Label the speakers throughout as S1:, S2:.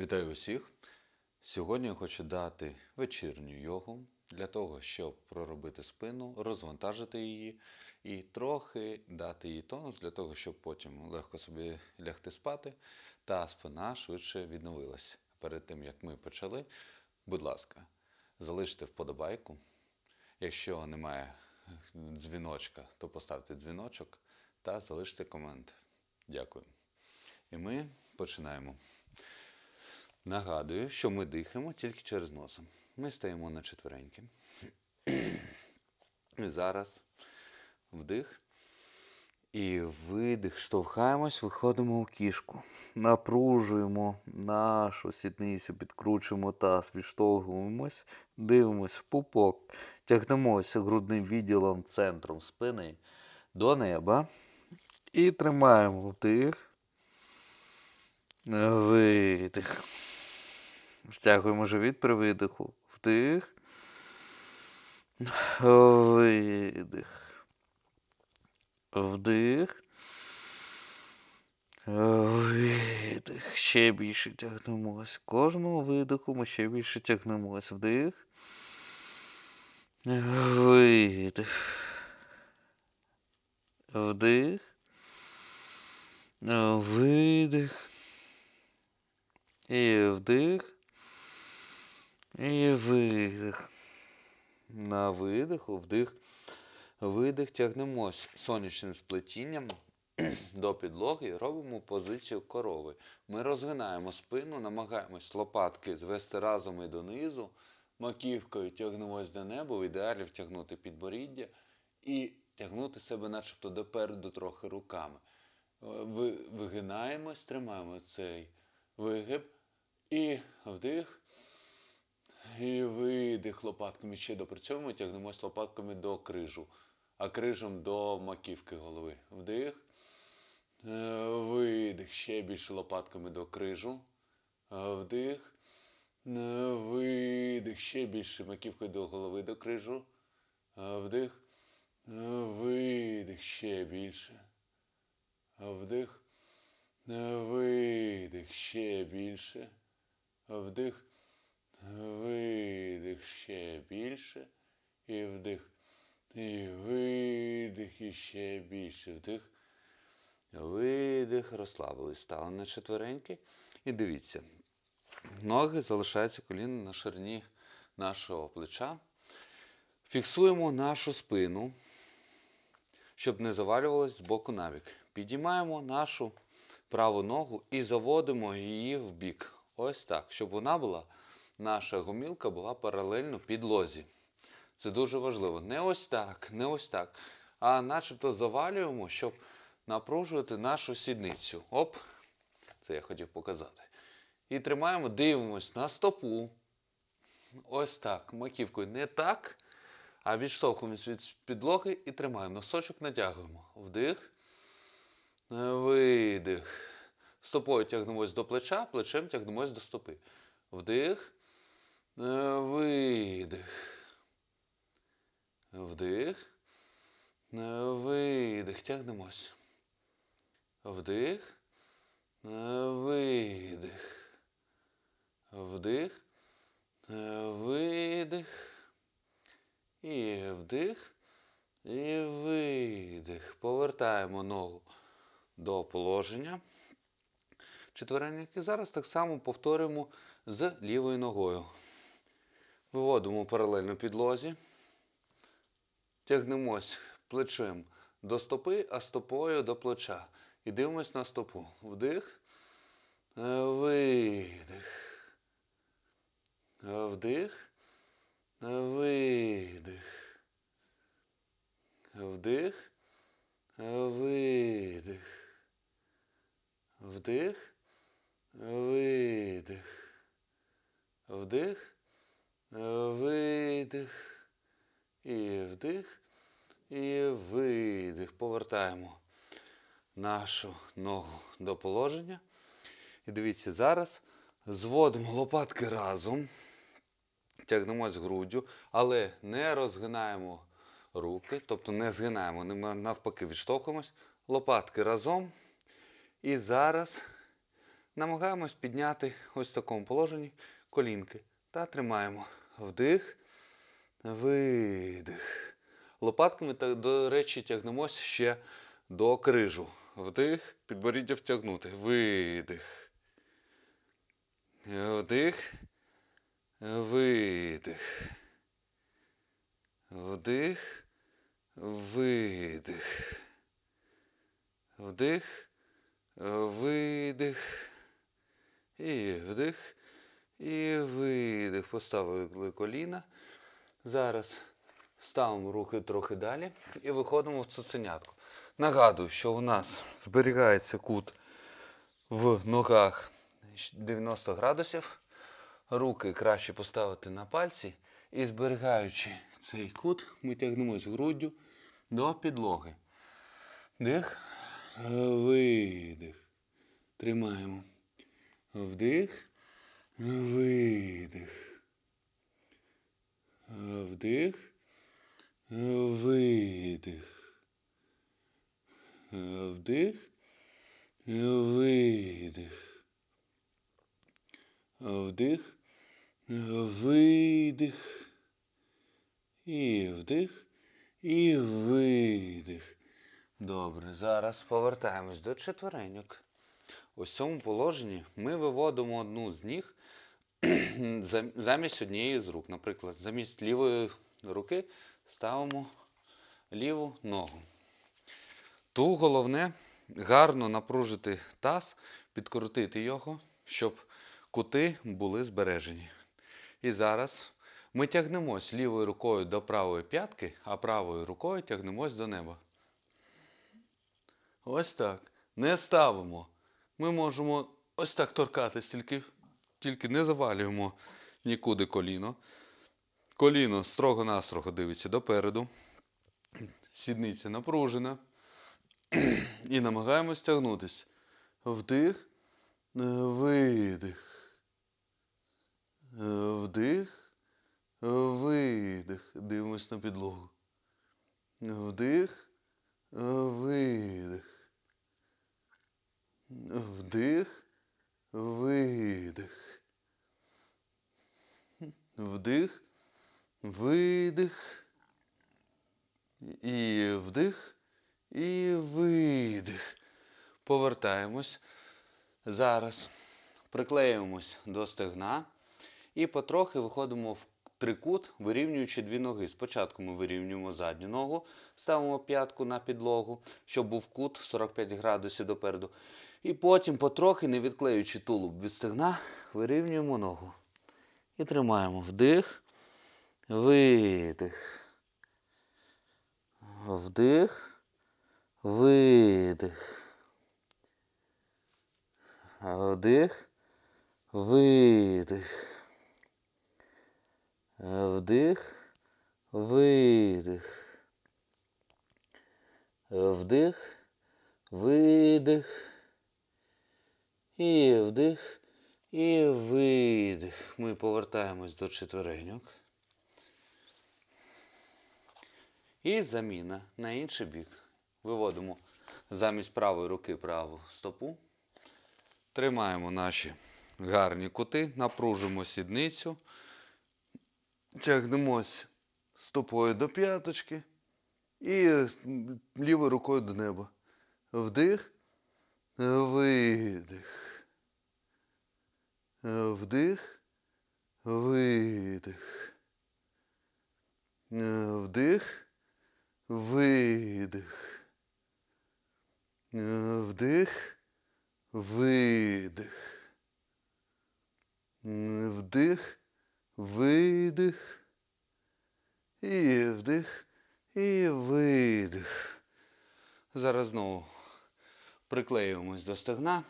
S1: Вітаю усіх! Сьогодні я хочу дати вечірню йогу для того, щоб проробити спину, розвантажити її і трохи дати їй тонус для того, щоб потім легко собі лягти спати та спина швидше відновилася. Перед тим як ми почали, будь ласка, залиште вподобайку. Якщо немає дзвіночка, то поставте дзвіночок та залиште комент. Дякую. І ми починаємо. Нагадую, що ми дихаємо тільки через носом. Ми стоїмо на четвереньки. І зараз вдих. І видих. Штовхаємось, виходимо у кішку. Напружуємо нашу сідницю, підкручуємо таз, відштовхуємось, дивимось в пупок, тягнемося грудним відділом центром спини до неба. І тримаємо вдих. Видих. Втягуємо живіт при видиху. Вдих. Видих. Вдих. Видих. Ще більше тягнемось. Кожного видиху ми ще більше тягнемось. Вдих. Видих. Вдих. Видих. І вдих. І видих. На видиху, вдих. Видих, тягнемось сонячним сплетінням до підлоги, і робимо позицію корови. Ми розгинаємо спину, намагаємось лопатки звести разом і донизу, маківкою тягнемось до неба, в ідеалі втягнути підборіддя і тягнути себе начебто допереду трохи руками. Е, Ви, вигинаємось, тримаємо цей вигиб і вдих. І видих лопатками ще допрацьовуємо, тягнемось лопатками до крижу, а крижем до маківки голови. Вдих. Е, Видих. Ще більше лопатками до крижу. Е, Вдих. Е, Видих. Ще більше маківкою до голови до крижу. Вдих. Видих. Ще більше. Вдих. Видих. Ще більше. Вдих. Видих ще більше. І вдих. І видих і ще більше. Вдих. Видих. Розслабились. Стали на четвереньки. І дивіться. Ноги залишаються коліна на ширині нашого плеча. Фіксуємо нашу спину, щоб не завалювалась з боку навік. Підіймаємо нашу праву ногу і заводимо її в бік. Ось так, щоб вона була наша гомілка була паралельно підлозі. Це дуже важливо. Не ось так, не ось так. А начебто завалюємо, щоб напружувати нашу сідницю. Оп. Це я хотів показати. І тримаємо, дивимось на стопу. Ось так. Маківкою не так. А відштовхуємось від підлоги і тримаємо. Носочок натягуємо. Вдих. Видих. Стопою тягнемось до плеча, плечем тягнемось до стопи. Вдих. Видих. Вдих. Видих. Тягнемось. Вдих. Видих. Вдих. Видих. І вдих. І видих. Повертаємо ногу до положення. Четверенники. Зараз так само повторюємо з лівою ногою. Виводимо паралельно підлозі. Тягнемось плечем до стопи, а стопою до плеча. І дивимось на стопу. Вдих. Е, Видих. Е, Вдих. Е, Видих. Вдих. Е, Видих. Вдих. Видих. Вдих. Видих. І вдих. І видих. Повертаємо нашу ногу до положення. І дивіться, зараз зводимо лопатки разом. Тягнемось груддю, але не розгинаємо руки, тобто не згинаємо, навпаки, відштовхуємось. Лопатки разом. І зараз Намагаємось підняти ось в такому положенні колінки. Та тримаємо. Вдих, видих. Лопатками, до речі, тягнемось ще до крижу. Вдих, підборіддя втягнути. Видих. Вдих. Видих. Вдих. Видих. Вдих. Видих. І вдих. І видих. Поставили коліна. Зараз ставимо руки трохи далі і виходимо в цуценятку. Нагадую, що у нас зберігається кут в ногах 90 градусів. Руки краще поставити на пальці і зберігаючи цей кут, ми тягнемось груддю до підлоги. Дих, видих. Тримаємо. Вдих, видих. Вдих, видих. Вдих, видих. Вдих, видих. І вдих, і видих. Добре, зараз повертаємось до четвереньок. В цьому положенні ми виводимо одну з ніг замість однієї з рук. Наприклад, замість лівої руки ставимо ліву ногу. Тут головне гарно напружити таз, підкрутити його, щоб кути були збережені. І зараз ми тягнемось лівою рукою до правої п'ятки, а правою рукою тягнемось до неба. Ось так. Не ставимо. Ми можемо ось так торкатись, тільки, тільки не завалюємо нікуди коліно. Коліно строго-настрого дивиться допереду. Сідниця напружена. І намагаємось тягнутись. Вдих, е, видих. Е, Вдих, е, видих. Дивимось на підлогу. Вдих, видих. Вдих, видих. Вдих, видих. І вдих, і видих. Повертаємось. Зараз приклеюємось до стегна і потрохи виходимо в трикут, вирівнюючи дві ноги. Спочатку ми вирівнюємо задню ногу, ставимо п'ятку на підлогу, щоб був кут 45 градусів допереду. І потім, потрохи, не відклеюючи тулуб від стегна, вирівнюємо ногу. І тримаємо вдих, видих. Вдих, видих. Вдих, видих. Вдих, видих. Вдих, видих. І вдих, і видих. Ми повертаємось до четвереньок. І заміна на інший бік. Виводимо замість правої руки праву стопу. Тримаємо наші гарні кути, напружимо сідницю. Тягнемось стопою до п'яточки і лівою рукою до неба. Вдих, видих. Вдих, видих. Вдих, видих. Вдих, видих. Вдих, видих. І вдих, і видих. Зараз знову приклеюємось до стегна,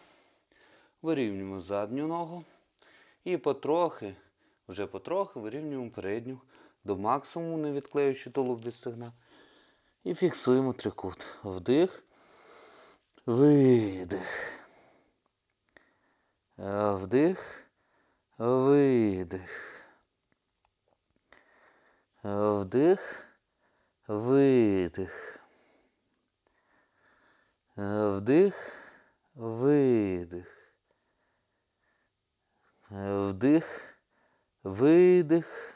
S1: вирівнюємо задню ногу і потрохи, вже потрохи вирівнюємо передню до максимуму, не відклеюючи тулуб від стегна. І фіксуємо трикут. Вдих, видих. Вдих, видих. Вдих, видих. Вдих, видих. Вдих, видих.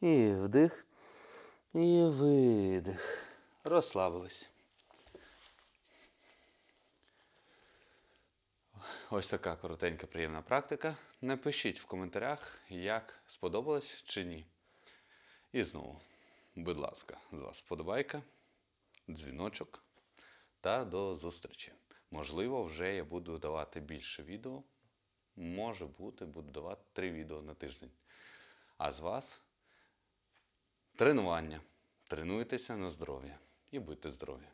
S1: І вдих. І видих. Розслабились. Ось така коротенька приємна практика. Напишіть в коментарях, як сподобалось чи ні. І знову, будь ласка, з вас вподобайка, дзвіночок та до зустрічі. Можливо, вже я буду давати більше відео. Може бути, буду давати три відео на тиждень. А з вас тренування. Тренуйтеся на здоров'я і будьте здорові.